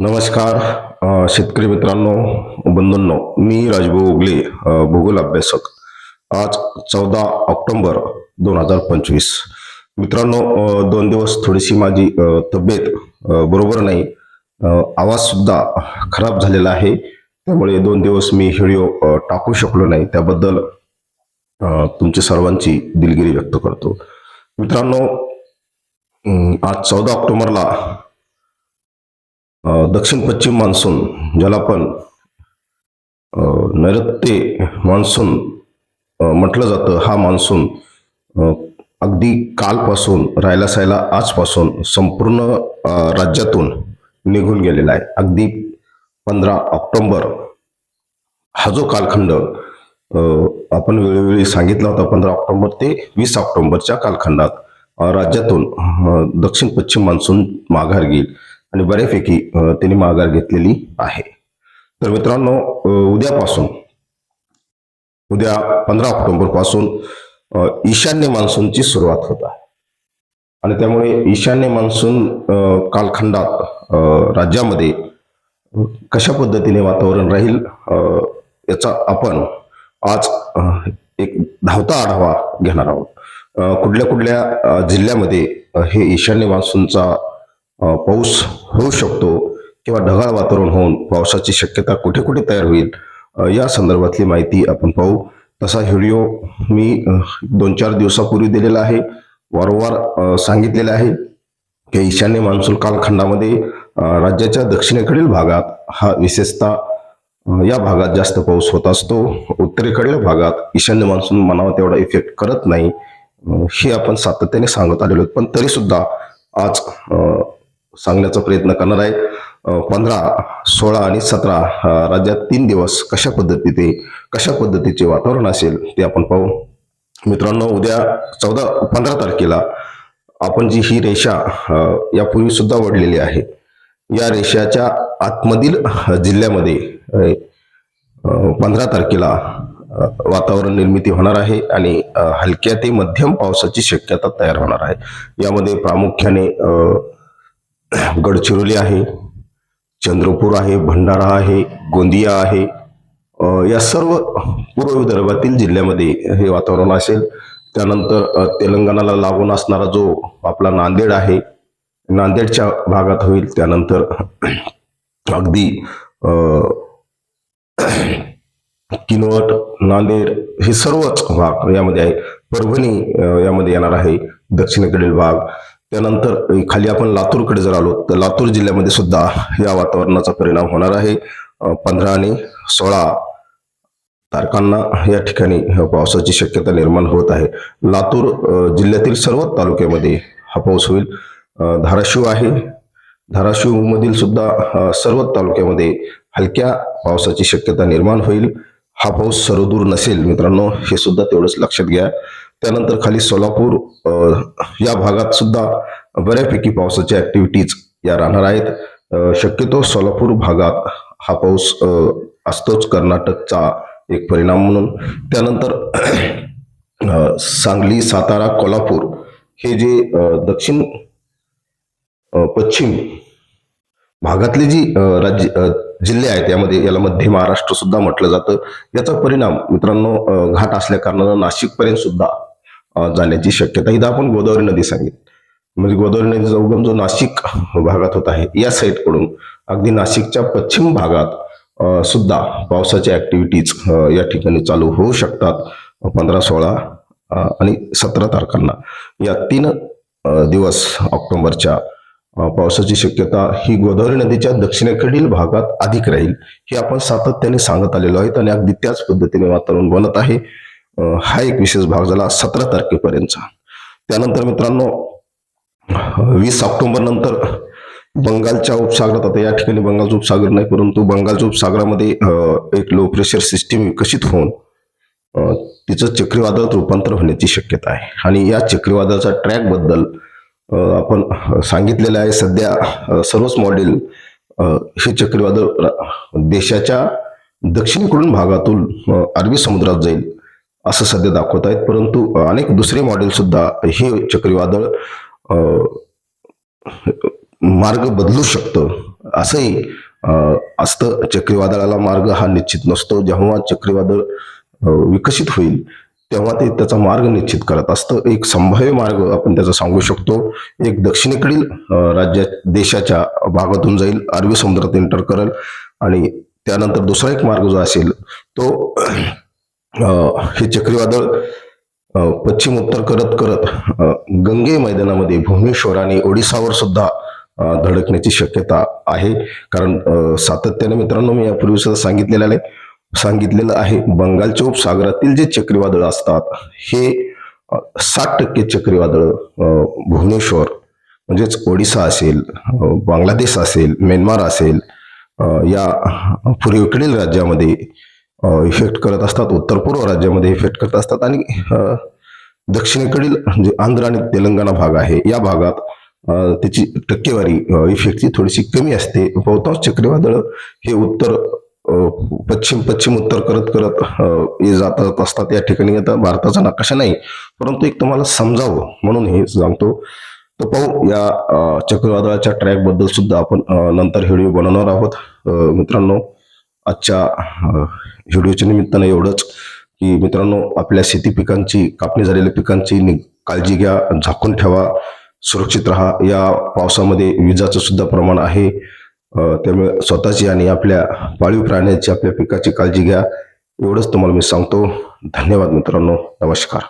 नमस्कार शेतकरी मित्रांनो बंधूंनो मी राजभाऊ उगले भूगोल अभ्यासक. आज चौदा ऑक्टोंबर दोन हजार पंचवीस. मित्रांनो दोन दिवस थोडीशी माझी तब्येत बरोबर नाही. आवाजसुद्धा आवाज सुद्धा खराब झालेला आहे. त्यामुळे दोन दिवस मी व्हिडिओ टाकू शकलो नाही. त्याबद्दल तुमची सर्वांची दिलगिरी व्यक्त करतो. मित्रांनो आज चौदा ऑक्टोबरला दक्षिण पश्चिम मान्सून ज्याला आपण नैऋत्य मान्सून म्हटलं जातं हा मान्सून अगदी कालपासून राहायला सायला आजपासून संपूर्ण राज्यातून निघून गेलेला आहे. अगदी पंधरा ऑक्टोंबर हा जो कालखंड आपण वेळोवेळी सांगितला होता पंधरा ऑक्टोंबर ते वीस ऑक्टोंबरच्या कालखंडात राज्यातून दक्षिण पश्चिम मान्सून माघार घेईल. आणि बऱ्यापैकी त्यांनी माघार घेतलेली आहे. तर मित्रांनो उद्यापासून उद्या पंधरा ऑक्टोबरपासून ईशान्य मान्सूनची सुरुवात होत आहे. आणि त्यामुळे ईशान्य मान्सून कालखंडात राज्यामध्ये कशा पद्धतीने वातावरण राहील याचा आपण आज एक धावता आढावा घेणार आहोत. कुठल्या कुठल्या जिल्ह्यामध्ये हे ईशान्य मान्सूनचा पाऊस होऊ शकतो किंवा ढगाळ वातावरण होऊन पावसाची शक्यता कुठे कुठे तयार होईल या संदर्भातली माहिती आपण पाहू. तसा व्हिडिओ मी दोन चार दिवसापूर्वी दिलेला आहे. वारंवार सांगितलेला आहे की ईशान्य मान्सून कालखंडामध्ये राज्याच्या दक्षिणेकडील भागात हा विशेषतः या भागात जास्त पाऊस होत असतो. उत्तरेकडील भागात ईशान्य मान्सून मनावा तेवढा इफेक्ट करत नाही. हे आपण सातत्याने सांगत आलेलो पण तरी सुद्धा आज सांगण्याचा प्रयत्न करणार आहे. पंधरा सोळा आणि सतरा राज्यात तीन दिवस कशा पद्धतीचे कशा पद्धतीचे वातावरण असेल ते आपण पाहू. मित्रांनो उद्या चौदा पंधरा तारखेला आपण जी ही रेषा यापूर्वी सुद्धा वडलेली आहे. या रेषाच्या आतमधील जिल्ह्यामध्ये पंधरा तारखेला वातावरण निर्मिती होणार आहे आणि हलक्या ते मध्यम पावसाची शक्यता तयार होणार आहे. यामध्ये प्रामुख्याने गडचिरोली आहे चंद्रपूर आहे भंडारा आहे गोंदिया आहे या सर्व पूर्व विदर्भातील जिल्ह्यामध्ये हे वातावरण असेल. त्यानंतर तेलंगणाला लागून असणारा जो आपला नांदेड आहे नांदेडच्या भागात होईल. त्यानंतर अगदी किनवट नांदेड हे सर्वच भाग यामध्ये आहे. परभणी यामध्ये येणार आहे. दक्षिणेकडील भाग. त्यानंतर खाली आपण लातूरकडे जर आलो तर लातूर जिल्ह्यामध्ये सुद्धा या वातावरणाचा परिणाम होणार आहे. पंधरा आणि सोळा तारखांना या ठिकाणी पावसाची शक्यता निर्माण होत आहे. लातूर जिल्ह्यातील सर्वच तालुक्यामध्ये हा पाऊस होईल. धाराशिव आहे. धाराशिवमधील सुद्धा सर्वच तालुक्यामध्ये हलक्या पावसाची शक्यता निर्माण होईल. हा पाऊस सर्वदूर नसेल मित्रांनो हे सुद्धा तेवढंच लक्षात घ्या. त्यानंतर खाली सोलापूर या भागात सुद्धा बऱ्यापैकी पावसाच्या ऍक्टिव्हिटीज या राहणार आहेत. शक्यतो सोलापूर भागात हा पाऊस असतोच कर्नाटकचा एक परिणाम म्हणून. त्यानंतर सांगली सातारा कोल्हापूर हे जे दक्षिण पश्चिम भागातली जी राज्य जिल्हे आहेत यामध्ये याला मध्य महाराष्ट्र सुद्धा म्हटलं जातं. याचा परिणाम मित्रांनो घाट असल्या कारणानं नाशिकपर्यंत सुद्धा जाण्याची शक्यता इथं आपण गोदावरी नदी सांगितली. म्हणजे गोदावरी नदीचा उगम जो नाशिक भागात होत आहे या साईडकडून अगदी नाशिकच्या पश्चिम भागात सुद्धा पावसाच्या ऍक्टिव्हिटीज या ठिकाणी चालू होऊ शकतात. पंधरा सोळा आणि सतरा तारखांना. या तीन दिवस ऑक्टोबरच्या पावसाची शक्यता ही गोदावरी नदीच्या दक्षिणेकडील भागात अधिक राहील हे आपण सातत्याने सांगत आलेलो आहेत आणि अगदी त्याच पद्धतीने वातावरण बनत आहे. हा एक विशेष भाग झाला सतरा तारखेपर्यंतचा. त्यानंतर मित्रांनो वीस ऑक्टोबर नंतर बंगालच्या उपसागरात आता या ठिकाणी बंगालचा उपसागर नाही परंतु बंगालच्या उपसागरामध्ये एक लो प्रेशर सिस्टीम विकसित होऊन तिचं चक्रीवादळात रूपांतर होण्याची शक्यता आहे. आणि या चक्रीवादळाचा ट्रॅकबद्दल आपण सांगितलेलं आहे सध्या सर्वच मॉडेल हे चक्रीवादळ देशाच्या दक्षिणेकडून भागातून अरबी समुद्रात जाईल असं सध्या दाखवत आहेत. परंतु अनेक दुसरे मॉडेल सुद्धा हे चक्रीवादळ मार्ग बदलू शकतं असंही असतं. चक्रीवादळाला मार्ग हा निश्चित नसतो. जेव्हा चक्रीवादळ विकसित होईल तेव्हा ते त्याचा मार्ग निश्चित करत असतं. एक संभाव्य मार्ग आपण त्याचा सांगू शकतो. एक दक्षिणेकडील राज्या देशाच्या भागातून जाईल. अरबी समुद्रात एंटर करेल. आणि त्यानंतर दुसरा एक मार्ग जो असेल तो हे चक्रीवादळ पश्चिम उत्तर करत करत गंगे मैदानामध्ये भुवनेश्वर आणि ओडिसावर सुद्धा धडकण्याची शक्यता आहे. कारण सातत्याने मित्रांनो मी यापूर्वी सुद्धा सांगितलेलं आहे. सांगितलेलं आहे. बंगालच्या उपसागरातील जे चक्रीवादळ असतात हे साठ टक्के चक्रीवादळ भुवनेश्वर म्हणजेच ओडिसा असेल बांगलादेश असेल म्यानमार असेल या पूर्वेकडील राज्यामध्ये इफेक्ट करत असतात उत्तर पूर्व राज्यामध्ये इफेक्ट करत असतात आणि दक्षिणेकडील जे आंध्र आणि तेलंगणा भाग आहे. या भागात त्याची टक्केवारी इफेक्टची थोडीशी कमी असते. बहुतांश चक्रीवादळ हे उत्तर पश्चिम पश्चिम उत्तर करत करत हे जात असतात या ठिकाणी. आता भारताचा नकाशा नाही परंतु एक तुम्हाला समजावं म्हणून हे सांगतो. तर पाहू या चक्रवादळाच्या ट्रॅकबद्दल सुद्धा आपण नंतर व्हिडिओ बनवणार आहोत. मित्रांनो आजच्या व्हिडिओच्या निमित्तानं एवढंच की मित्रांनो आपल्या शेती पिकांची कापणी झालेल्या पिकांची नि- काळजी घ्या झाकून ठेवा सुरक्षित राहा. या पावसामध्ये विजाचं सुद्धा प्रमाण आहे. त्यामुळे स्वतःची आणि आपल्या पाळीव प्राण्याची आपल्या पिकाची काळजी घ्या. एवढंच तुम्हाला मी सांगतो. धन्यवाद मित्रांनो. नमस्कार.